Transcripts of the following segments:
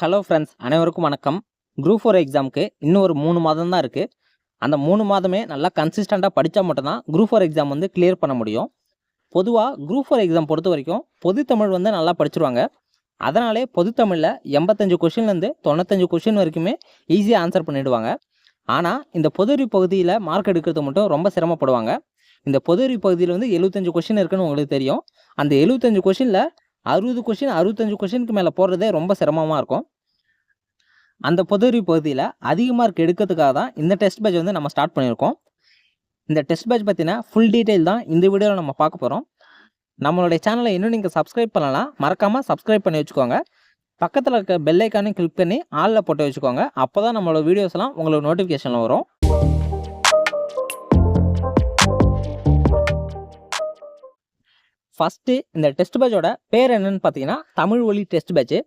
Hello friends அனைவருக்கும் வணக்கம். Group four எக்ஸாமுக்கு இன்னும் ஒரு மூணு மாதம் தான் இருக்குது அந்த மூணு மாதமே நல்லா கன்சிஸ்டண்ட்டாக படித்தா மட்டும்தான் குரூப் ஃபோர் எக்ஸாம் வந்து கிளியர் பண்ண முடியும். பொதுவாக குரூப் ஃபோர் எக்ஸாம் பொறுத்த வரைக்கும் பொது தமிழ் வந்து நல்லா படிச்சிருவாங்க. அதனாலே பொது தமிழில் எண்பத்தஞ்சு கொஷின்லேருந்து தொண்ணூத்தஞ்சு கொஷின் வரைக்குமே ஈஸியாக ஆன்சர் பண்ணிவிடுவாங்க ஆனால் இந்த பொதுறிவு பகுதியில் மார்க் எடுக்கிறது மட்டும் ரொம்ப சிரமப்படுவாங்க. இந்த பொதுறிவு பகுதியில் வந்து எழுபத்தஞ்சு கொஷின் இருக்குன்னு உங்களுக்கு தெரியும். அந்த எழுபத்தஞ்சு கொஷினில் அறுபது கொஷின் அறுபத்தஞ்சு கொஷினுக்கு மேலே போடுறதே ரொம்ப சிரமமாக இருக்கும். அந்த பொதுறிவு பகுதியில் அதிக மார்க் எடுக்கிறதுக்காக தான் இந்த டெஸ்ட் பேட்ச் வந்து நம்ம ஸ்டார்ட் பண்ணியிருக்கோம். இந்த டெஸ்ட் பேட்ச் பற்றின ஃபுல் டீட்டெயில் தான் இந்த வீடியோவில் நம்ம பார்க்க போகிறோம் நம்மளுடைய சேனலை இன்னும் நீங்கள் சப்ஸ்கிரைப் பண்ணலாம் மறக்காமல் சப்ஸ்கிரைப் பண்ணி வச்சுக்கோங்க. பக்கத்தில் இருக்க பெல் கிளிக் பண்ணி ஆளில் போட்டு வச்சுக்கோங்க. அப்போ தான் நம்மளோட வீடியோஸ்லாம் உங்களுக்கு நோட்டிஃபிகேஷனில் வரும். ஃபஸ்ட்டு இந்த டெஸ்ட் பேட்சோட பேர் என்னன்னு பார்த்தீங்கன்னா தமிழ் வழி டெஸ்ட் பேட்ச்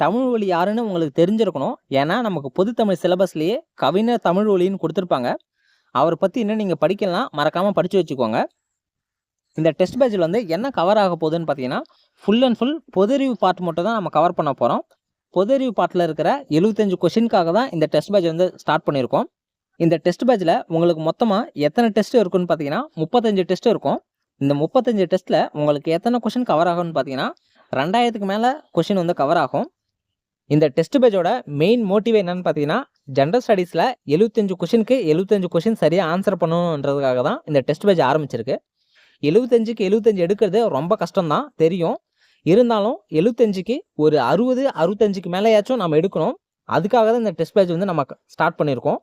தமிழ் வழி யாருன்னு உங்களுக்கு தெரிஞ்சிருக்கணும். ஏன்னா நமக்கு பொது தமிழ் சிலபஸ்லேயே கவிஞர் தமிழ் வழின்னு கொடுத்துருப்பாங்க. அவரை பற்றி இன்னும் நீங்கள் படிக்கலாம். மறக்காமல் படித்து வச்சுக்கோங்க. இந்த டெஸ்ட் பேட்சில் வந்து என்ன கவர் ஆக போகுதுன்னு பார்த்தீங்கன்னா ஃபுல் அண்ட் ஃபுல் பொதறிவு பார்ட் மட்டும் தான் நம்ம கவர் பண்ண போகிறோம் பொதறிவு பார்ட்டில் இருக்கிற எழுபத்தஞ்சு கொஷினுக்காக தான் இந்த டெஸ்ட் பேட்ச் வந்து ஸ்டார்ட் பண்ணியிருக்கோம். இந்த டெஸ்ட் பேட்சில் உங்களுக்கு மொத்தமாக எத்தனை டெஸ்ட் இருக்குன்னு பார்த்தீங்கன்னா முப்பத்தஞ்சு டெஸ்ட் இருக்கும். இந்த முப்பத்தஞ்சு டெஸ்ட்டில் உங்களுக்கு எத்தனை கொஷின் கவர் ஆகும்னு பார்த்தீங்கன்னா ரெண்டாயிரத்துக்கு மேலே கொஷின் வந்து கவர் ஆகும். இந்த டெஸ்ட் பேஜோட மெயின் மோட்டிவ் என்னன்னு பார்த்தீங்கன்னா ஜென்ரல் ஸ்டடீஸில் எழுபத்தஞ்சு கொஷினுக்கு எழுபத்தஞ்சு கொஷின் சரியாக ஆன்சர் பண்ணணுன்றதுக்காக தான் இந்த டெஸ்ட் பேஜ் ஆரம்பிச்சிருக்கு. எழுபத்தஞ்சுக்கு எழுபத்தஞ்சு எடுக்கிறது ரொம்ப கஷ்டம்தான் தெரியும். இருந்தாலும் எழுபத்தஞ்சுக்கு ஒரு அறுபது அறுபத்தஞ்சுக்கு மேலேயாச்சும் நம்ம எடுக்கணும். அதுக்காக தான் இந்த டெஸ்ட் பேஜ் வந்து நம்ம ஸ்டார்ட் பண்ணியிருக்கோம்.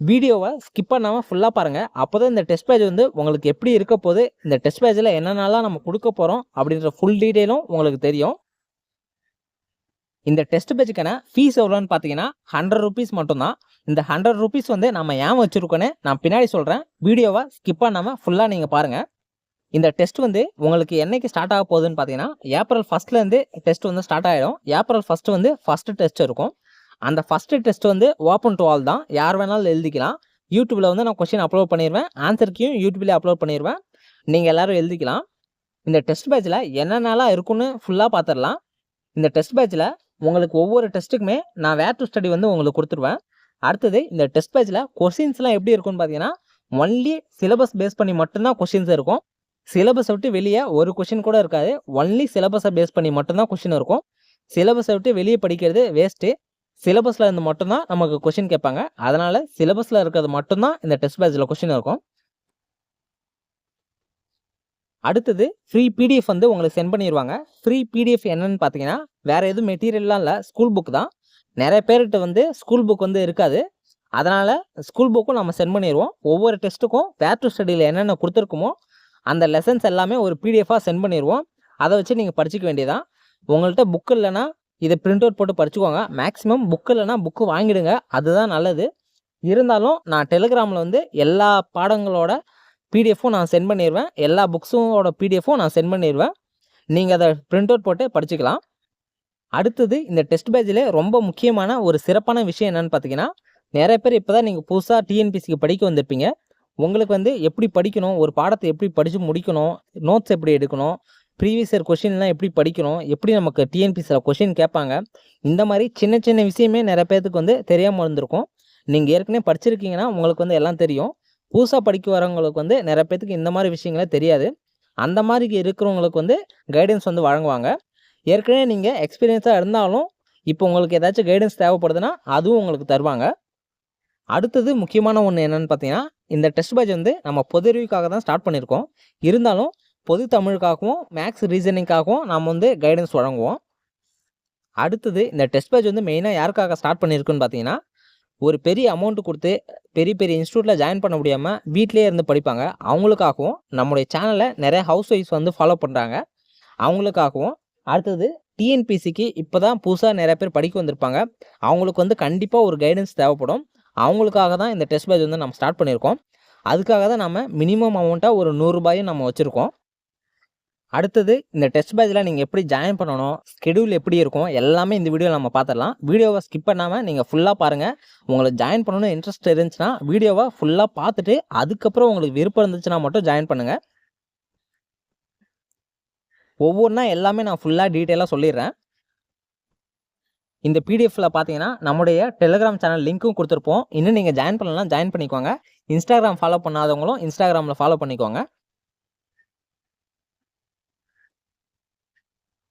வீடியோவை ஸ்கிப் பண்ணாமல் ஃபுல்லாக பாருங்கள் அப்போ தான் இந்த டெஸ்ட் பேஜ் வந்து உங்களுக்கு எப்படி இருக்க போது இந்த டெஸ்ட் பேஜில் என்னென்னலாம் நம்ம கொடுக்க போகிறோம் அப்படின்ற ஃபுல் டீட்டெயிலும் உங்களுக்கு தெரியும். இந்த டெஸ்ட் பேஜுக்கான ஃபீஸ் எவ்வளோன்னு பார்த்தீங்கன்னா ஹண்ட்ரட் ருபீஸ் மட்டும்தான். இந்த ஹண்ட்ரட் ருபீஸ் வந்து நம்ம ஏன் வச்சுருக்கோன்னு நான் பின்னாடி சொல்கிறேன் வீடியோவை ஸ்கிப் பண்ணாமல் ஃபுல்லாக நீங்கள் பாருங்கள் இந்த டெஸ்ட் வந்து உங்களுக்கு என்னைக்கு ஸ்டார்ட் ஆக போகுதுன்னு பார்த்தீங்கன்னா ஏப்ரல் ஃபஸ்ட்லேருந்து டெஸ்ட் வந்து ஸ்டார்ட் ஆகிடும் ஏப்ரல் ஃபஸ்ட்டு வந்து ஃபஸ்ட்டு டெஸ்ட் இருக்கும். அந்த ஃபஸ்ட்டு டெஸ்ட் வந்து ஓப்பன் டு ஆல் தான். யார் வேணாலும் எழுதிக்கலாம். யூடியூப்பில் வந்து நான் கொஸ்டின் அப்லோட் பண்ணிடுவேன் ஆன்சர்க்கையும் யூடியூப்லேயே அப்லோட் பண்ணிடுவேன் நீங்கள் எல்லோரும் எழுதிக்கலாம். இந்த டெஸ்ட் பேட்சில் என்னென்னலாம் இருக்குன்னு ஃபுல்லாக பார்த்துடலாம் இந்த டெஸ்ட் பேட்சில் உங்களுக்கு ஒவ்வொரு டெஸ்ட்டுக்குமே நான் வேர் டு ஸ்டடி வந்து உங்களுக்கு கொடுத்துருவேன். அடுத்தது இந்த டெஸ்ட் பேட்சில் கொஷின்ஸ்லாம் எப்படி இருக்கும்னு பார்த்தீங்கன்னா ஒன்லி சிலபஸ் பேஸ் பண்ணி மட்டும்தான் கொஷின்ஸ் இருக்கும். சிலபஸை விட்டு வெளியே ஒரு கொஷின் கூட இருக்காது. ஒன்லி சிலபஸை பேஸ் பண்ணி மட்டும்தான் கொஷின் இருக்கும். சிலபஸை விட்டு வெளியே படிக்கிறது வேஸ்ட்டு சிலபஸில் இருந்து மட்டும்தான் நமக்கு கொஷின் கேட்பாங்க. அதனால் சிலபஸில் இருக்கிறது மட்டும்தான் இந்த டெஸ்ட் பேஜில் கொஷின் இருக்கும். அடுத்தது ஃப்ரீ பிடிஎஃப் வந்து உங்களுக்கு சென்ட் பண்ணிடுவாங்க ஃப்ரீ பிடிஎஃப் என்னன்னு பார்த்தீங்கன்னா வேறு எதுவும் மெட்டீரியல்லாம் இல்லை. ஸ்கூல் புக் தான். நிறைய பேர்கிட்ட வந்து ஸ்கூல் புக் வந்து இருக்காது. அதனால் ஸ்கூல் புக்கும் நம்ம சென்ட் பண்ணிடுவோம் ஒவ்வொரு டெஸ்ட்டுக்கும் பேர் டு ஸ்டடியில் என்னென்ன கொடுத்துருக்குமோ அந்த லெசன்ஸ் எல்லாமே ஒரு பிடிஎஃபாக சென்ட் பண்ணிடுவோம் அதை வச்சு நீங்கள் படிச்சிக்க வேண்டியதான் உங்கள்கிட்ட புக் இல்லைன்னா இதை பிரிண்ட் அவுட் போட்டு படிச்சுக்கோங்க. மேக்ஸிமம் புக் இல்லைனா புக்கு வாங்கிடுங்க. அதுதான் நல்லது. இருந்தாலும் நான் டெலிகிராமில் வந்து எல்லா பாடங்களோட பிடிஎஃப்பும் நான் சென்ட் பண்ணிடுவேன் எல்லா புக்ஸோட பிடிஎஃப்பும் நான் சென்ட் பண்ணிடுவேன் நீங்கள் அதை பிரிண்ட் அவுட் போட்டு படிச்சுக்கலாம். அடுத்தது இந்த டெஸ்ட் பேஜில் ரொம்ப முக்கியமான ஒரு சிறப்பான விஷயம் என்னென்னு பார்த்தீங்கன்னா நிறைய பேர் இப்போ தான் நீங்கள் புதுசாக டிஎன்பிசிக்கு படிக்க வந்திருப்பீங்க. உங்களுக்கு வந்து எப்படி படிக்கணும்? ஒரு பாடத்தை எப்படி படித்து முடிக்கணும்? நோட்ஸ் எப்படி எடுக்கணும்? ப்ரீவியஸ் இயர் கொஷின்லாம் எப்படி படிக்கணும்? எப்படி நமக்கு டிஎன்பிசியில் கொஷின் கேட்பாங்க. இந்த மாதிரி சின்ன சின்ன விஷயமே நிறைய பேர்த்துக்கு வந்து தெரியாமல் இருந்திருக்கும் நீங்கள் ஏற்கனவே படிச்சிருக்கீங்கன்னா உங்களுக்கு வந்து எல்லாம் தெரியும். புதுசாக படிக்க வரவங்களுக்கு வந்து நிறைய பேர்த்துக்கு இந்த மாதிரி விஷயங்களே தெரியாது. அந்த மாதிரி இருக்கிறவங்களுக்கு வந்து கைடன்ஸ் வந்து வழங்குவாங்க. ஏற்கனவே நீங்கள் எக்ஸ்பீரியன்ஸாக இருந்தாலும் இப்போ உங்களுக்கு ஏதாச்சும் கைடன்ஸ் தேவைப்படுதுன்னா அதுவும் உங்களுக்கு தருவாங்க. அடுத்தது முக்கியமான ஒன்று என்னென்னு பார்த்தீங்கன்னா இந்த டெஸ்ட் பேட்ச் வந்து நம்ம பொதுறிவுக்காக தான் ஸ்டார்ட் பண்ணியிருக்கோம். இருந்தாலும் பொது தமிழுக்காகவும் மேக்ஸ் ரீசனிங்காகவும் நம்ம வந்து கைடன்ஸ் வழங்குவோம். அடுத்தது இந்த டெஸ்ட் பேட்ச் வந்து மெயினாக யாருக்காக ஸ்டார்ட் பண்ணியிருக்குன்னு பார்த்தீங்கன்னா ஒரு பெரிய அமௌண்ட்டு கொடுத்து பெரிய பெரிய இன்ஸ்டியூட்டில் ஜாயின் பண்ண முடியாமல் வீட்டிலே இருந்து படிப்பாங்க. அவங்களுக்காகவும் நம்முடைய சேனலை நிறைய ஹவுஸ் ஒய்ஃப்ஸ் வந்து ஃபாலோ பண்ணுறாங்க அவங்களுக்காகவும் அடுத்தது டிஎன்பிசிக்கு இப்போ தான் புதுசாக நிறைய பேர் படிக்க வந்திருப்பாங்க. அவங்களுக்கு வந்து கண்டிப்பாக ஒரு கைடன்ஸ் தேவைப்படும். அவங்களுக்காக தான் இந்த டெஸ்ட் பேட்ச் வந்து நம்ம ஸ்டார்ட் பண்ணியிருக்கோம். அதுக்காக தான் நம்ம மினிமம் அமௌண்ட்டாக ஒரு நூறுரூபாயும் நம்ம வச்சுருக்கோம். அடுத்தது இந்த டெஸ்ட் பேட்சில் நீங்கள் எப்படி ஜாயின் பண்ணணும் ஸ்கெடியூல் எப்படி இருக்கும் எல்லாமே இந்த வீடியோவில் நம்ம பார்த்துடலாம் வீடியோவை ஸ்கிப் பண்ணாமல் நீங்கள் ஃபுல்லாக பாருங்கள் உங்களுக்கு ஜாயின் பண்ணணும்னு இன்ட்ரெஸ்ட் இருந்துச்சுன்னா வீடியோவை ஃபுல்லாக பார்த்துட்டு அதுக்கப்புறம் உங்களுக்கு விருப்பம் இருந்துச்சுன்னா மட்டும் ஜாயின் பண்ணுங்கள் ஒவ்வொன்றா எல்லாமே நான் ஃபுல்லாக டீட்டெயிலாக சொல்லிடுறேன். இந்த பிடிஎஃப்ல பார்த்தீங்கன்னா நம்முடைய டெலிகிராம் சேனல் லிங்க்கும் கொடுத்துருப்போம். இன்னும் நீங்கள் ஜாயின் பண்ணலாம் ஜாயின் பண்ணிக்கோங்க. இன்ஸ்டாகிராம் ஃபாலோ பண்ணாதவங்களும் இன்ஸ்டாகிராமில் ஃபாலோ பண்ணிக்கோங்க.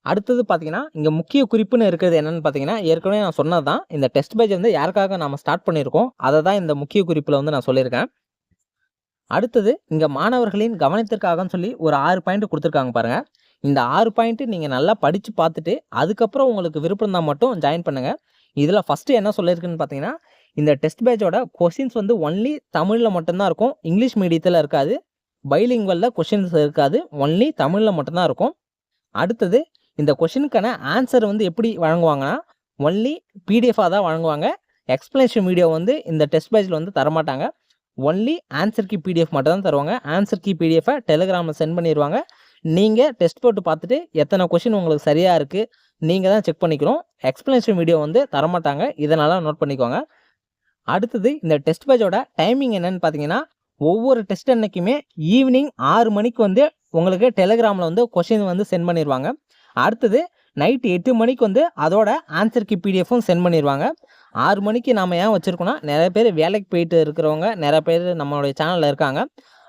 அடுத்தது பார்த்தீங்கன்னா இங்கே முக்கிய குறிப்புன்னு இருக்கிறது என்னென்னு பார்த்தீங்கன்னா ஏற்கனவே நான் சொன்னது தான் இந்த டெஸ்ட் பேஜ் வந்து யாருக்காக நம்ம ஸ்டார்ட் பண்ணியிருக்கோம் அதை தான் இந்த முக்கிய குறிப்பில் வந்து நான் சொல்லியிருக்கேன். அடுத்தது இங்கே மாணவர்களின் கவனத்திற்காகன்னு சொல்லி ஒரு ஆறு பாயிண்ட் கொடுத்துருக்காங்க பாருங்கள் இந்த ஆறு பாயிண்ட்டு நீங்கள் நல்லா படித்து பார்த்துட்டு அதுக்கப்புறம் உங்களுக்கு விருப்பம் தான் மட்டும் ஜாயின் பண்ணுங்கள் இதில் ஃபஸ்ட்டு என்ன சொல்லியிருக்குன்னு பார்த்தீங்கன்னா இந்த டெஸ்ட் பேஜோட கொஷின்ஸ் வந்து ஒன்லி தமிழில் மட்டும்தான் இருக்கும் இங்கிலீஷ் மீடியத்தில் இருக்காது பைலிங்குவலில் கொஷின்ஸ் இருக்காது ஒன்லி தமிழில் மட்டும்தான் இருக்கும். அடுத்தது இந்த கொஷினுக்கான ஆன்சர் வந்து எப்படி வழங்குவாங்கன்னா ஒன்லி பிடிஎஃபாக தான் வழங்குவாங்க. எக்ஸ்ப்ளனேஷன் வீடியோ வந்து இந்த டெஸ்ட் பேஜில் வந்து தரமாட்டாங்க. ஒன்லி ஆன்சர் கீ பிடிஎஃப் மட்டும் தான் தருவாங்க. ஆன்சர் கீ பிடிஎஃபை டெலிகிராமில் சென்ட் பண்ணிடுவாங்க நீங்கள் டெஸ்ட் போட்டு பார்த்துட்டு எத்தனை கொஷின் உங்களுக்கு சரியாக இருக்குது நீங்கள் தான் செக் பண்ணிக்கணும். எக்ஸ்ப்ளனேஷன் வீடியோ வந்து தரமாட்டாங்க. இதனால் நோட் பண்ணிக்கோங்க. அடுத்தது இந்த டெஸ்ட் பேஜோட டைமிங் என்னன்னு பார்த்தீங்கன்னா ஒவ்வொரு டெஸ்ட் அன்னைக்குமே ஈவினிங் ஆறு மணிக்கு வந்து உங்களுக்கு டெலிகிராமில் வந்து கொஷின் வந்து சென்ட் பண்ணிடுவாங்க அடுத்தது நைட்டு எட்டு மணிக்கு வந்து அதோட ஆன்சர் கி பிடிஎஃப்பும் சென்ட் பண்ணிடுவாங்க ஆறு மணிக்கு நாம் ஏன் வச்சுருக்கோன்னா நிறைய பேர் வேலைக்கு போயிட்டு இருக்கிறவங்க நிறைய பேர் நம்மளுடைய சேனலில் இருக்காங்க.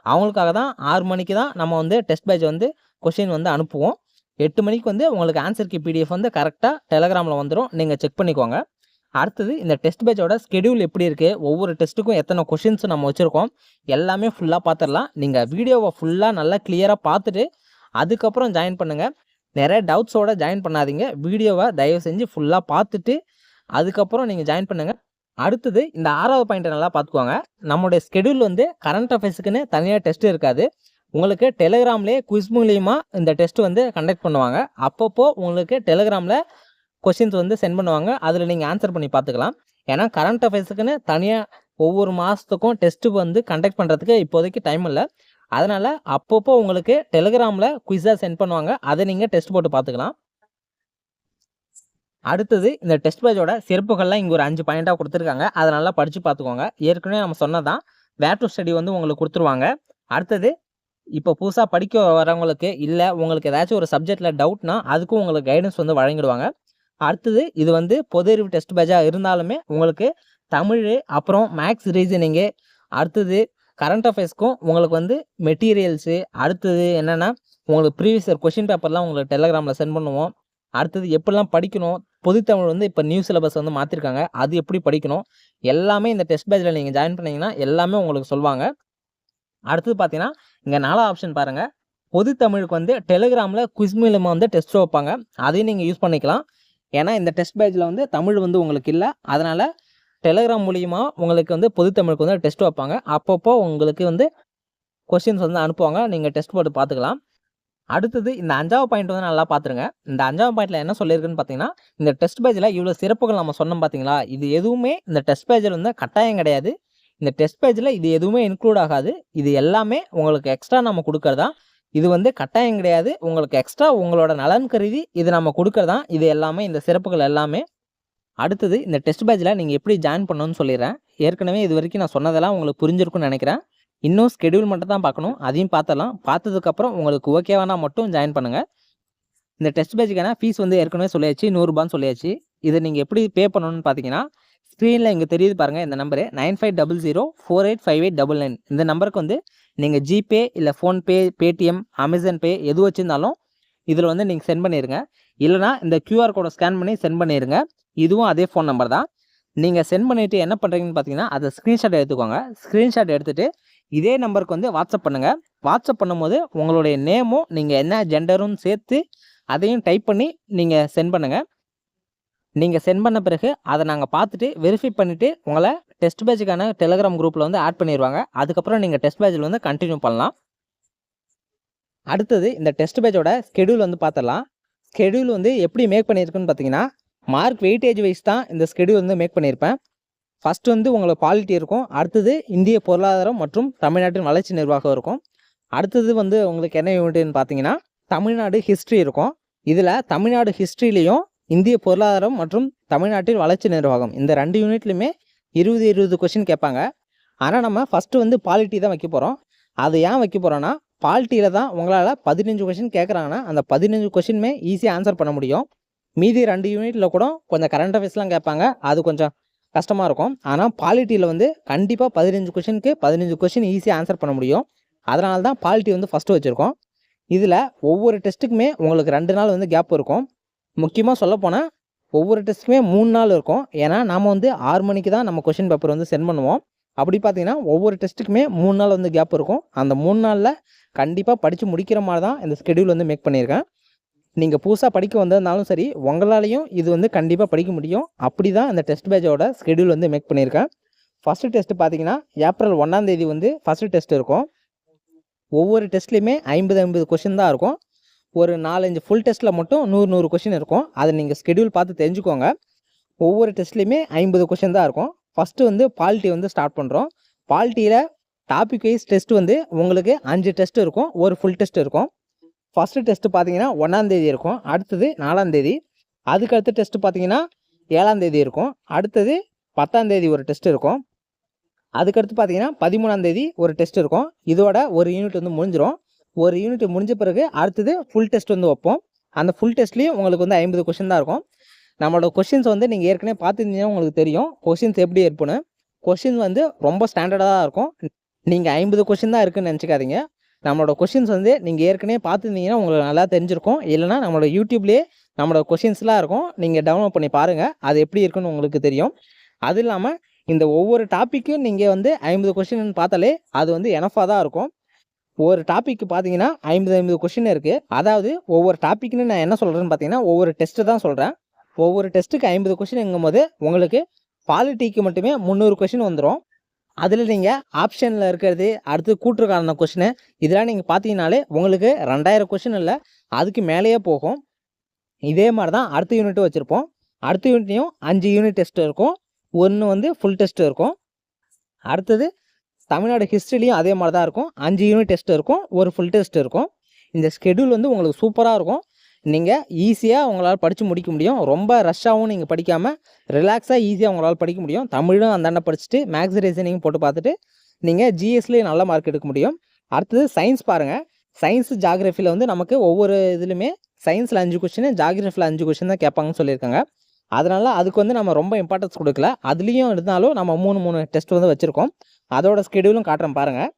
அவங்களுக்காக தான் ஆறு மணிக்கு தான் நம்ம வந்து டெஸ்ட் பேஜ் வந்து கொஷின் வந்து அனுப்புவோம். எட்டு மணிக்கு வந்து உங்களுக்கு ஆன்சர் பிடிஎஃப் வந்து கரெக்டாக டெலகிராமில் வந்துடும் நீங்கள் செக் பண்ணிக்கோங்க. அடுத்தது இந்த டெஸ்ட் பேஜோட ஸ்கெடியூல் எப்படி இருக்குது ஒவ்வொரு டெஸ்ட்டுக்கும் எத்தனை கொஷின்ஸ் நம்ம வச்சுருக்கோம்? எல்லாமே ஃபுல்லாக பார்த்துடலாம் நீங்கள் வீடியோவை ஃபுல்லாக நல்லா கிளியராக பார்த்துட்டு அதுக்கப்புறம் ஜாயின் பண்ணுங்கள் நிறைய டவுட்ஸோட ஜாயின் பண்ணாதீங்க. வீடியோவை தயவு செஞ்சு ஃபுல்லாக பார்த்துட்டு அதுக்கப்புறம் நீங்கள் ஜாயின் பண்ணுங்கள் அடுத்தது இந்த ஆறாவது பாயிண்ட்டை நல்லா பார்த்துக்கோங்க. நம்மளுடைய ஸ்கெடியூல் வந்து கரண்ட் அஃபேர்ஸுக்குன்னு தனியாக டெஸ்ட் இருக்காது. உங்களுக்கு டெலிகிராம்லேயே குவிஸ் மூலியமாக இந்த டெஸ்ட் வந்து கண்டக்ட் பண்ணுவாங்க. அப்பப்போ உங்களுக்கு டெலிகிராமில் கொஷின்ஸ் வந்து சென்ட் பண்ணுவாங்க. அதில் நீங்கள் ஆன்சர் பண்ணி பார்த்துக்கலாம். ஏன்னா கரண்ட் அஃபேர்ஸுக்குன்னு தனியாக ஒவ்வொரு மாதத்துக்கும் டெஸ்ட்டு வந்து கண்டக்ட் பண்ணுறதுக்கு இப்போதைக்கு டைம் இல்லை. அதனால் அப்பப்போ உங்களுக்கு டெலிகிராமில் குயிஸாக சென்ட் பண்ணுவாங்க. அதை நீங்கள் டெஸ்ட் போட்டு பார்த்துக்கலாம். அடுத்தது இந்த டெஸ்ட் பேஜோட சிறப்புகள்லாம் இங்கே ஒரு அஞ்சு பாயிண்ட்டாக கொடுத்துருக்காங்க. அதை நல்லா படித்து பார்த்துக்கோங்க. ஏற்கனவே நம்ம சொன்னதான் வேட்டு ஸ்டடி வந்து உங்களுக்கு கொடுத்துருவாங்க. அடுத்தது இப்போ புதுசாக படிக்க வரவங்களுக்கு இல்லை உங்களுக்கு ஏதாச்சும் ஒரு சப்ஜெக்டில் டவுட்னா அதுக்கும் உங்களுக்கு கைடன்ஸ் வந்து வழங்கிடுவாங்க. அடுத்தது இது வந்து பொது அறிவு டெஸ்ட் பேஜாக இருந்தாலுமே உங்களுக்கு தமிழ் அப்புறம் மேக்ஸ் ரீசனிங்கு அடுத்தது கரண்ட் அஃபேர்ஸ்க்கும் உங்களுக்கு வந்து மெட்டீரியல்ஸு அடுத்தது என்னென்னா உங்களுக்கு ப்ரீவியஸ் கொஷின் பேப்பர்லாம் உங்களுக்கு டெலகிராமில் சென்ட் பண்ணுவோம். அடுத்தது எப்படிலாம் படிக்கணும்? பொதுத்தமிழ் வந்து இப்போ நியூ சிலபஸ் வந்து மாற்றிருக்காங்க அது எப்படி படிக்கணும்? எல்லாமே இந்த டெஸ்ட் பேஜில் நீங்கள் ஜாயின் பண்ணீங்கன்னா எல்லாமே உங்களுக்கு சொல்லுவாங்க. அடுத்தது பார்த்தீங்கன்னா இங்கே நாலாம் ஆப்ஷன் பாருங்கள் பொதுத்தமிழுக்கு வந்து டெலிகிராமில் குவிஸ் மூலமாக வந்து டெஸ்ட் வைப்பாங்க. அதையும் நீங்கள் யூஸ் பண்ணிக்கலாம். ஏன்னா இந்த டெஸ்ட் பேஜில் வந்து தமிழ் வந்து உங்களுக்கு இல்லை. அதனால் டெலகிராம் மூலிமா உங்களுக்கு வந்து பொது தமிழுக்கு வந்து டெஸ்ட் வைப்பாங்க. அப்பப்போ உங்களுக்கு வந்து கொஸ்டின்ஸ் வந்து அனுப்புவாங்க. நீங்கள் டெஸ்ட் போட்டு பார்த்துக்கலாம். அடுத்தது இந்த அஞ்சாவது பாயிண்ட் வந்து நல்லா பார்த்துருங்க. இந்த அஞ்சாவது பாயிண்ட்ல என்ன சொல்லியிருக்குன்னு பார்த்தீங்கன்னா இந்த டெஸ்ட் பேஜில் இவ்வளோ சிறப்புகள் நம்ம சொன்னோம் பார்த்தீங்களா? இது எதுவுமே இந்த டெஸ்ட் பேஜில் வந்து கட்டாயம் கிடையாது. இந்த டெஸ்ட் பேஜில் இது எதுவுமே இன்க்ளூட் ஆகாது. இது எல்லாமே உங்களுக்கு எக்ஸ்ட்ரா நம்ம கொடுக்கறதா? இது வந்து கட்டாயம் கிடையாது. உங்களுக்கு எக்ஸ்ட்ரா உங்களோட நலன் கருதி இது நம்ம கொடுக்கறதா? இது எல்லாமே இந்த சிறப்புகள் எல்லாமே அடுத்தது இந்த டெஸ்ட் பேஜில் நீங்கள் எப்படி ஜாயின் பண்ணணும்னு சொல்லிடுறேன். ஏற்கனவே இது வரைக்கும் நான் சொன்னதெல்லாம் உங்களுக்கு புரிஞ்சிருக்கும்னு நினைக்கிறேன். இன்னும் ஸ்கெடியூல் மட்டும் தான் பார்க்கணும். அதையும் பார்த்தலாம் பார்த்ததுக்கப்புறம் உங்களுக்கு ஓகேவானா மட்டும் ஜாயின் பண்ணுங்கள் இந்த டெஸ்ட் பேஜுக்கான ஃபீஸ் வந்து ஏற்கனவே சொல்லியாச்சு நூறுரூபான்னு சொல்லியாச்சு. இதை நீங்கள் எப்படி பே பண்ணணும்னு பார்த்தீங்கன்னா ஸ்க்ரீனில் இங்கே தெரியுது பாருங்கள் இந்த number nine five double zero four eight five eight double nine. இந்த நம்பருக்கு வந்து நீங்கள் ஜிபே இல்லை ஃபோன்பே பேடிஎம் அமேசான் பே எது வச்சுருந்தாலும் இதில் வந்து நீங்கள் சென்ட் பண்ணிடுங்க. இல்லைனா இந்த கியூஆர் கோடை ஸ்கேன் பண்ணி சென்ட் பண்ணிடுங்க. இதுவும் அதே ஃபோன் நம்பர் தான். நீங்கள் சென்ட் பண்ணிவிட்டு என்ன பண்ணுறீங்கன்னு பார்த்தீங்கன்னா அதை ஸ்க்ரீன்ஷாட் எடுத்துக்கோங்க. ஸ்க்ரீன்ஷாட் எடுத்துகிட்டு இதே நம்பருக்கு வந்து வாட்ஸ்அப் பண்ணுங்கள் வாட்ஸ்அப் பண்ணும்போது உங்களுடைய நேமும் நீங்கள் என்ன ஜெண்டரும் சேர்த்து அதையும் டைப் பண்ணி நீங்கள் சென்ட் பண்ணுங்கள் நீங்கள் சென்ட் பண்ண பிறகு அதை நாங்கள் பார்த்துட்டு வெரிஃபை பண்ணிவிட்டு உங்களை டெஸ்ட் பேஜுக்கான டெலிகிராம் குரூப்பில் வந்து ஆட் பண்ணிடுவாங்க அதுக்கப்புறம் நீங்கள் டெஸ்ட் பேஜில் வந்து கண்டினியூ பண்ணலாம். அடுத்தது இந்த டெஸ்ட் பேஜோட ஸ்கெடியூல் வந்து பார்த்துடலாம். ஸ்கெடியூல் வந்து எப்படி மேக் பண்ணியிருக்குன்னு பார்த்தீங்கன்னா மார்க் வெயிட்டேஜ் வைஸ் தான் இந்த ஸ்கெடியூல் வந்து மேக் பண்ணியிருப்பேன். ஃபஸ்ட்டு வந்து உங்களுக்கு பாலிட்டி இருக்கும். அடுத்தது இந்திய பொருளாதாரம் மற்றும் தமிழ்நாட்டின் வளர்ச்சி நிர்வாகம் இருக்கும். அடுத்தது வந்து உங்களுக்கு என்ன யூனிட்னு பார்த்தீங்கன்னா தமிழ்நாடு ஹிஸ்ட்ரி இருக்கும். இதில் தமிழ்நாடு ஹிஸ்ட்ரிலையும் இந்திய பொருளாதாரம் மற்றும் தமிழ்நாட்டில் வளர்ச்சி நிர்வாகம். இந்த ரெண்டு யூனிட்லையுமே இருபது இருபது கொஷின் கேட்பாங்க. ஆனால் நம்ம ஃபஸ்ட்டு வந்து பாலிட்டி தான் வைக்க போகிறோம் அது ஏன் வைக்க போகிறோன்னா பாலிட்டியில் தான் உங்களால் பதினஞ்சு கொஷின் கேட்குறாங்கன்னா அந்த பதினஞ்சு கொஷினுமே ஈஸியாக ஆன்சர் பண்ண முடியும். மீதி ரெண்டு யூனிட்டில் கூட கொஞ்சம் கரண்ட் அஃபேர்ஸ்லாம் கேட்பாங்க. அது கொஞ்சம் கஷ்டமாக இருக்கும். ஆனால் பாலிட்டியில் வந்து கண்டிப்பாக பதினஞ்சு கொஷினுக்கு பதினஞ்சு கொஷின் ஈஸியாக ஆன்சர் பண்ண முடியும். அதனால தான் பாலிட்டி வந்து ஃபஸ்ட்டு வச்சுருக்கோம். இதில் ஒவ்வொரு டெஸ்ட்டுக்குமே உங்களுக்கு ரெண்டு நாள் வந்து கேப் இருக்கும். முக்கியமாக சொல்லப்போனால் ஒவ்வொரு டெஸ்ட்டுக்குமே மூணு நாள் இருக்கும். ஏன்னா நாம் வந்து ஆறு மணிக்கு தான் நம்ம கொஷின் பேப்பர் வந்து சென்ட் பண்ணுவோம். அப்படி பார்த்தீங்கன்னா ஒவ்வொரு டெஸ்ட்டுக்குமே மூணு நாள் வந்து கேப் இருக்கும். அந்த மூணு நாளில் கண்டிப்பாக படித்து முடிக்கிற மாதிரி தான் இந்த ஸ்கெடியூல் வந்து மேக் பண்ணியிருக்கேன். நீங்கள் புதுசாக படிக்க வந்திருந்தாலும் சரி உங்களாலையும் இது வந்து கண்டிப்பாக படிக்க முடியும். அப்படி தான் அந்த டெஸ்ட் பேட்சோட ஸ்கெடியூல் வந்து மேக் பண்ணியிருக்கேன். ஃபஸ்ட்டு டெஸ்ட்டு பார்த்தீங்கன்னா ஏப்ரல் ஒன்றாம் தேதி வந்து ஃபஸ்ட்டு டெஸ்ட் இருக்கும். ஒவ்வொரு டெஸ்ட்லேயுமே ஐம்பது ஐம்பது கொஷின் தான் இருக்கும். ஒரு நாலஞ்சு ஃபுல் டெஸ்ட்டில் மட்டும் நூறு நூறு கொஷின் இருக்கும். அதை நீங்கள் ஸ்கெடியூல் பார்த்து தெரிஞ்சுக்கோங்க. ஒவ்வொரு டெஸ்ட்லேயுமே ஐம்பது கொஷின் தான் இருக்கும். ஃபஸ்ட்டு வந்து பாலிட்டி வந்து ஸ்டார்ட் பண்ணுறோம் பாலிட்டியில் டாபிக் வைஸ் டெஸ்ட் வந்து உங்களுக்கு அஞ்சு டெஸ்ட் இருக்கும். ஒரு ஃபுல் டெஸ்ட் இருக்கும். ஃபஸ்ட்டு டெஸ்ட்டு பார்த்தீங்கன்னா ஒன்றாந்தேதி இருக்கும். அடுத்தது நாலாந்தேதி அதுக்கு அடுத்த டெஸ்ட்டு பார்த்தீங்கன்னா ஏழாந்தேதி இருக்கும். அடுத்தது பத்தாந்தேதி ஒரு டெஸ்ட் இருக்கும். அதுக்கடுத்து பார்த்தீங்கன்னா பதிமூணாந்தேதி ஒரு டெஸ்ட் இருக்கும். இதோட ஒரு யூனிட் வந்து முடிஞ்சிடும் ஒரு யூனிட் முடிஞ்ச பிறகு அடுத்தது ஃபுல் டெஸ்ட் வந்து வைப்போம். அந்த ஃபுல் டெஸ்ட்லேயும் உங்களுக்கு வந்து ஐம்பது கொஷின் தான் இருக்கும். நம்மளோட கொஷின்ஸ் வந்து நீங்கள் ஏற்கனவே பார்த்துருந்தீங்கன்னா உங்களுக்கு தெரியும். கொஷின்ஸ் எப்படி இருப்புன்னு கொஷின் வந்து ரொம்ப ஸ்டாண்டர்டாக தான் இருக்கும். நீங்கள் ஐம்பது கொஷின் தான் இருக்குன்னு நினச்சிக்காதீங்க. நம்மளோட கொஷின்ஸ் வந்து நீங்கள் ஏற்கனவே பார்த்துருந்தீங்கன்னா உங்களுக்கு நல்லா தெரிஞ்சிருக்கும். இல்லைனா நம்மளோட யூடியூப்லேயே நம்மளோட கொஷின்ஸ்லாம் இருக்கும். நீங்கள் டவுன்லோட் பண்ணி பாருங்கள் அது எப்படி இருக்குன்னு உங்களுக்கு தெரியும். அது இல்லாமல் இந்த ஒவ்வொரு டாப்பிக்கும் நீங்கள் வந்து ஐம்பது கொஷின் பார்த்தாலே அது வந்து எனஃபாக தான் இருக்கும். ஒவ்வொரு டாப்பிக்கு பார்த்தீங்கன்னா ஐம்பது ஐம்பது கொஷின் இருக்குது அதாவது ஒவ்வொரு டாப்பிக்னு நான் என்ன சொல்கிறேன்னு பார்த்தீங்கன்னா ஒவ்வொரு டெஸ்ட்டு தான் சொல்கிறேன் ஒவ்வொரு டெஸ்ட்டுக்கு ஐம்பது கொஷின் போது உங்களுக்கு பாலிட்டிக்கு மட்டுமே முந்நூறு கொஷின் வந்துடும் அதில் நீங்கள் ஆப்ஷனில் இருக்கிறது அடுத்து கூட்டுருக்கான கொஷினு இதெல்லாம் நீங்கள் பார்த்தீங்கனாலே உங்களுக்கு ரெண்டாயிரம் கொஷின் இல்லை அதுக்கு மேலேயே போகும். இதே மாதிரி தான் அடுத்த யூனிட்டும் வச்சுருப்போம். அடுத்த யூனிட்லையும் அஞ்சு யூனிட் டெஸ்ட் இருக்கும். ஒன்று வந்து ஃபுல் டெஸ்ட் இருக்கும். அடுத்தது தமிழ்நாடு ஹிஸ்ட்ரிலையும் அதே மாதிரி தான் இருக்கும். அஞ்சு யூனிட் டெஸ்ட் இருக்கும். ஒரு ஃபுல் டெஸ்ட் இருக்கும். இந்த ஸ்கெடியூல் வந்து உங்களுக்கு சூப்பராக இருக்கும். நீங்கள் ஈஸியாக உங்களால் படித்து முடிக்க முடியும். ரொம்ப ரஷ்ஷாகவும் நீங்கள் படிக்காமல் ரிலாக்ஸாக ஈஸியாக உங்களால் படிக்க முடியும். தமிழும் அந்தாண்ட படிச்சுட்டு மேக்ஸ் ரீசனிங் போட்டு பார்த்துட்டு நீங்கள் ஜிஎஸ்லேயும் நல்ல மார்க் எடுக்க முடியும். அடுத்தது சயின்ஸ் பாருங்கள் சயின்ஸ் ஜாகிரஃபியில் வந்து நமக்கு ஒவ்வொரு இதுலையுமே சயின்ஸில் அஞ்சு கொஷின் ஜாகிரஃபியில் அஞ்சு கொஷின் தான் கேட்பாங்கன்னு சொல்லியிருக்காங்க. அதனால் அதுக்கு வந்து நம்ம ரொம்ப இம்பார்ட்டன்ஸ் கொடுக்கல. அதுலேயும் இருந்தாலும் நம்ம மூணு மூணு டெஸ்ட் வந்து வச்சுருக்கோம். அதோட ஸ்கெடியூலும் காட்டுறேன் பாருங்கள்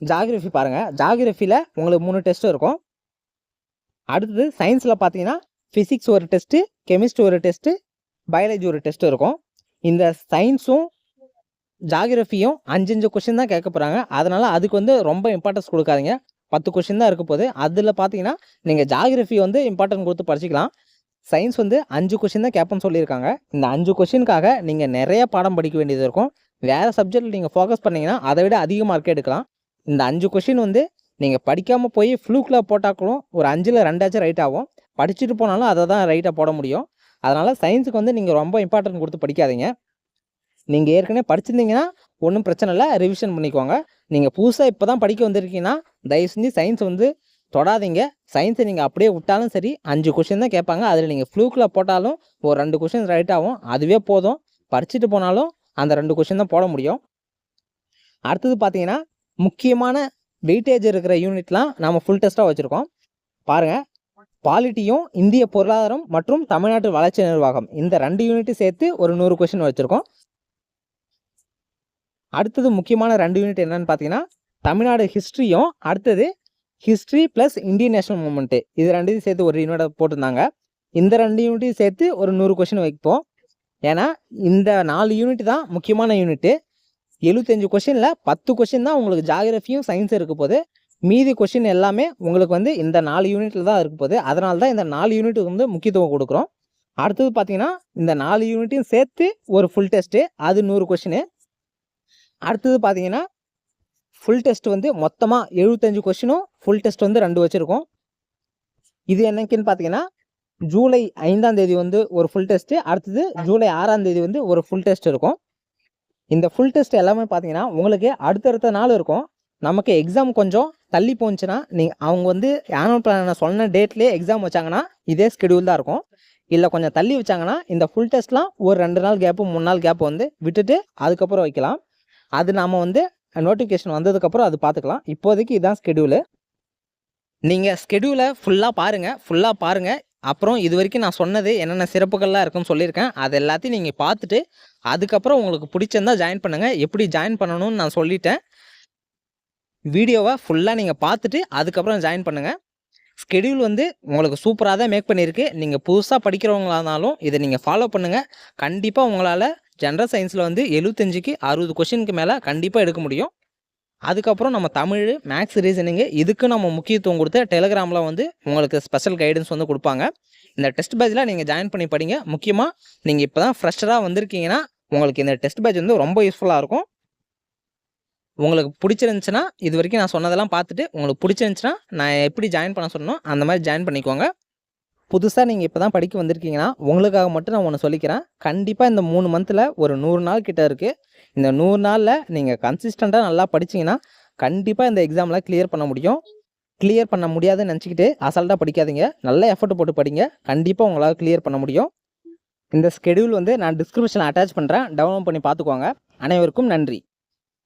ஜாகிரஃபி பாருங்கள் ஜாகிரஃபியில் உங்களுக்கு மூணு டெஸ்ட்டும் இருக்கும். அடுத்தது சயின்ஸில் பார்த்தீங்கன்னா ஃபிசிக்ஸ் ஒரு டெஸ்ட்டு கெமிஸ்ட்ரி ஒரு டெஸ்ட்டு பயாலஜி ஒரு டெஸ்ட்டு இருக்கும். இந்த சயின்ஸும் ஜாகிரஃபியும் அஞ்சு அஞ்சு கொஷின் தான் கேட்க போகிறாங்க அதனால் அதுக்கு வந்து ரொம்ப இம்பார்ட்டன்ஸ் கொடுக்காதீங்க. பத்து கொஷின் தான் இருக்க போகுது. அதில் பார்த்தீங்கன்னா நீங்கள் ஜாகிரஃபி வந்து இம்பார்ட்டன்ட் கொடுத்து படிச்சிக்கலாம். சயின்ஸ் வந்து அஞ்சு கொஷின் தான் கேட்பேன்னு சொல்லியிருக்காங்க. இந்த அஞ்சு கொஷினுக்காக நீங்கள் நிறைய பாடம் படிக்க வேண்டியது இருக்கும். வேறு சப்ஜெக்டில் நீங்கள் ஃபோக்கஸ் பண்ணிங்கன்னா அதை விட அதிக மார்க் எடுக்கலாம். இந்த அஞ்சு கொஷின் வந்து நீங்கள் படிக்காமல் போய் ஃப்ளூக்கில் போட்டாக்களும் ஒரு அஞ்சில் ரெண்டாச்சும் ரைட் ஆகும். படிச்சுட்டு போனாலும் அதை தான் ரைட்டாக போட முடியும். அதனால் சயின்ஸுக்கு வந்து நீங்கள் ரொம்ப இம்பார்ட்டன்ட் கொடுத்து படிக்காதீங்க. நீங்கள் ஏற்கனவே படிச்சிருந்தீங்கன்னா ஒன்றும் பிரச்சனை இல்லை. ரிவிஷன் பண்ணிக்கோங்க. நீங்கள் புதுசாக இப்போ தான் படிக்க வந்திருக்கீங்கன்னா தயவு செஞ்சு சயின்ஸ் வந்து தொடாதீங்க. சயின்ஸை நீங்கள் அப்படியே விட்டாலும் சரி அஞ்சு கொஷின் தான் கேட்பாங்க. அதில் நீங்கள் ஃப்ளூக்கில் போட்டாலும் ஒரு ரெண்டு கொஷின் ரைட் ஆகும். அதுவே போதும். படிச்சுட்டு போனாலும் அந்த ரெண்டு கொஷின் தான் போட முடியும். அடுத்தது பார்த்தீங்கன்னா முக்கியமான வெயிட்டேஜ் இருக்கிற யூனிட்லாம் நம்ம ஃபுல் டெஸ்ட்டாக வச்சுருக்கோம். பாருங்கள் பாலிட்டியும் இந்திய பொருளாதாரம் மற்றும் தமிழ்நாட்டு வளர்ச்சி நிர்வாகம். இந்த ரெண்டு யூனிட்டும் சேர்த்து ஒரு நூறு கொஷின் வச்சுருக்கோம். அடுத்தது முக்கியமான ரெண்டு யூனிட் என்னன்னு பார்த்தீங்கன்னா தமிழ்நாடு ஹிஸ்ட்ரியும் அடுத்தது history plus Indian national movement இது ரெண்டையும் சேர்த்து ஒரு யூனிட்டை போட்டிருந்தாங்க. இந்த ரெண்டு யூனிட்டையும் சேர்த்து ஒரு நூறு கொஷின் வைப்போம். ஏன்னா இந்த நாலு யூனிட் தான் முக்கியமான யூனிட்டு எழுபத்தஞ்சு கொஷினில் பத்து கொஷின் தான் உங்களுக்கு ஜாகிரஃபியும் சயின்ஸ் இருக்க போது மீதி கொஷின் எல்லாமே உங்களுக்கு வந்து இந்த நாலு யூனிட்டில் தான் இருக்க போகுது. அதனால தான் இந்த நாலு யூனிட்டுக்கு வந்து முக்கியத்துவம் கொடுக்குறோம். அடுத்தது பார்த்தீங்கன்னா இந்த நாலு யூனிட்டையும் சேர்த்து ஒரு ஃபுல் டெஸ்ட்டு அது நூறு கொஷினு அடுத்தது பார்த்தீங்கன்னா ஃபுல் டெஸ்ட் வந்து மொத்தமாக எழுபத்தஞ்சு கொஷினும் ஃபுல் டெஸ்ட் வந்து ரெண்டு வச்சுருக்கோம். இது என்னைக்குன்னு பார்த்தீங்கன்னா ஜூலை ஐந்தாம் தேதி வந்து ஒரு ஃபுல் டெஸ்ட்டு அடுத்தது ஜூலை ஆறாம் தேதி வந்து ஒரு ஃபுல் டெஸ்ட் இருக்கும். இந்த ஃபுல் டெஸ்ட் எல்லாமே பார்த்தீங்கன்னா உங்களுக்கு அடுத்தடுத்த நாள் இருக்கும். நமக்கு எக்ஸாம் கொஞ்சம் தள்ளி போச்சுன்னா நீங்கள் அவங்க வந்து ஆனுவல் நான் சொன்ன டேட்லேயே எக்ஸாம் வச்சாங்கன்னா இதே ஸ்கெடியூல் தான் இருக்கும். இல்லை கொஞ்சம் தள்ளி வச்சாங்கன்னா இந்த ஃபுல் டெஸ்ட்லாம் ஒரு ரெண்டு நாள் கேப்பு மூணு நாள் கேப் வந்து விட்டுட்டு அதுக்கப்புறம் வைக்கலாம். அது நாம் வந்து நோட்டிஃபிகேஷன் வந்ததுக்கப்புறம் அது பார்த்துக்கலாம் இப்போதைக்கு இதுதான் ஸ்கெடியூலு நீங்கள் ஸ்கெடியூலை ஃபுல்லாக பாருங்கள் ஃபுல்லாக பாருங்கள் அப்புறம் இது வரைக்கும் நான் சொன்னது என்னென்ன சிறப்புகள்லாம் இருக்குன்னு சொல்லியிருக்கேன். அது எல்லாத்தையும் நீங்கள் பார்த்துட்டு அதுக்கப்புறம் உங்களுக்கு பிடிச்சிருந்தா ஜாயின் பண்ணுங்கள் எப்படி ஜாயின் பண்ணணும்னு நான் சொல்லிட்டேன். வீடியோவை ஃபுல்லாக நீங்கள் பார்த்துட்டு அதுக்கப்புறம் ஜாயின் பண்ணுங்கள் ஸ்கெடியூல் வந்து உங்களுக்கு சூப்பராக தான் மேக் பண்ணியிருக்கு. நீங்கள் புதுசாக படிக்கிறவங்களா இருந்தாலும் இதை நீங்கள் ஃபாலோ பண்ணுங்கள் கண்டிப்பாக உங்களால் ஜென்ரல் சயின்ஸில் வந்து எழுபத்தஞ்சிக்கு அறுபது கொஷினுக்கு மேலே கண்டிப்பாக எடுக்க முடியும். அதுக்கப்புறம் நம்ம தமிழ் மேக்ஸ் ரீசனிங்கு இதுக்கு நம்ம முக்கியத்துவம் கொடுத்து டெலிகிராமில் வந்து உங்களுக்கு ஸ்பெஷல் கைடன்ஸ் வந்து கொடுப்பாங்க. இந்த டெஸ்ட் பேட்சில் நீங்கள் ஜாயின் பண்ணி படிங்க. முக்கியமாக நீங்கள் இப்போ தான் ஃப்ரெஷராக வந்திருக்கீங்கன்னா உங்களுக்கு இந்த டெஸ்ட் பேட்ச் வந்து ரொம்ப யூஸ்ஃபுல்லாக இருக்கும். உங்களுக்கு பிடிச்சிருந்துச்சுன்னா இது வரைக்கும் நான் சொன்னதெல்லாம் பார்த்துட்டு உங்களுக்கு பிடிச்சிருந்துச்சுன்னா நான் எப்படி ஜாயின் பண்ண சொன்னோம் அந்த மாதிரி ஜாயின் பண்ணிக்கோங்க. புதுசாக நீங்கள் இப்போ தான் படிக்க வந்திருக்கீங்கன்னா உங்களுக்காக மட்டும் நான் ஒன்று சொல்லிக்கிறேன். கண்டிப்பாக இந்த மூணு மந்தில் ஒரு நூறு நாள் கிட்ட இருக்குது இந்த நூறு நாளில் நீங்கள் கன்சிஸ்டண்ட்டாக நல்லா படிச்சீங்கன்னா கண்டிப்பாக இந்த எக்ஸாமில் கிளியர் பண்ண முடியும். கிளியர் பண்ண முடியாதுன்னு நினச்சிக்கிட்டு அசால்ட்டாக படிக்காதீங்க. நல்ல எஃபர்ட் போட்டு படிங்க. கண்டிப்பாக உங்களால் கிளியர் பண்ண முடியும். இந்த ஸ்கெடியூல் வந்து நான் டிஸ்கிரிப்ஷன் அட்டாச் பண்ணுறேன் டவுன்லோட் பண்ணி பார்த்துக்கோங்க. அனைவருக்கும் நன்றி.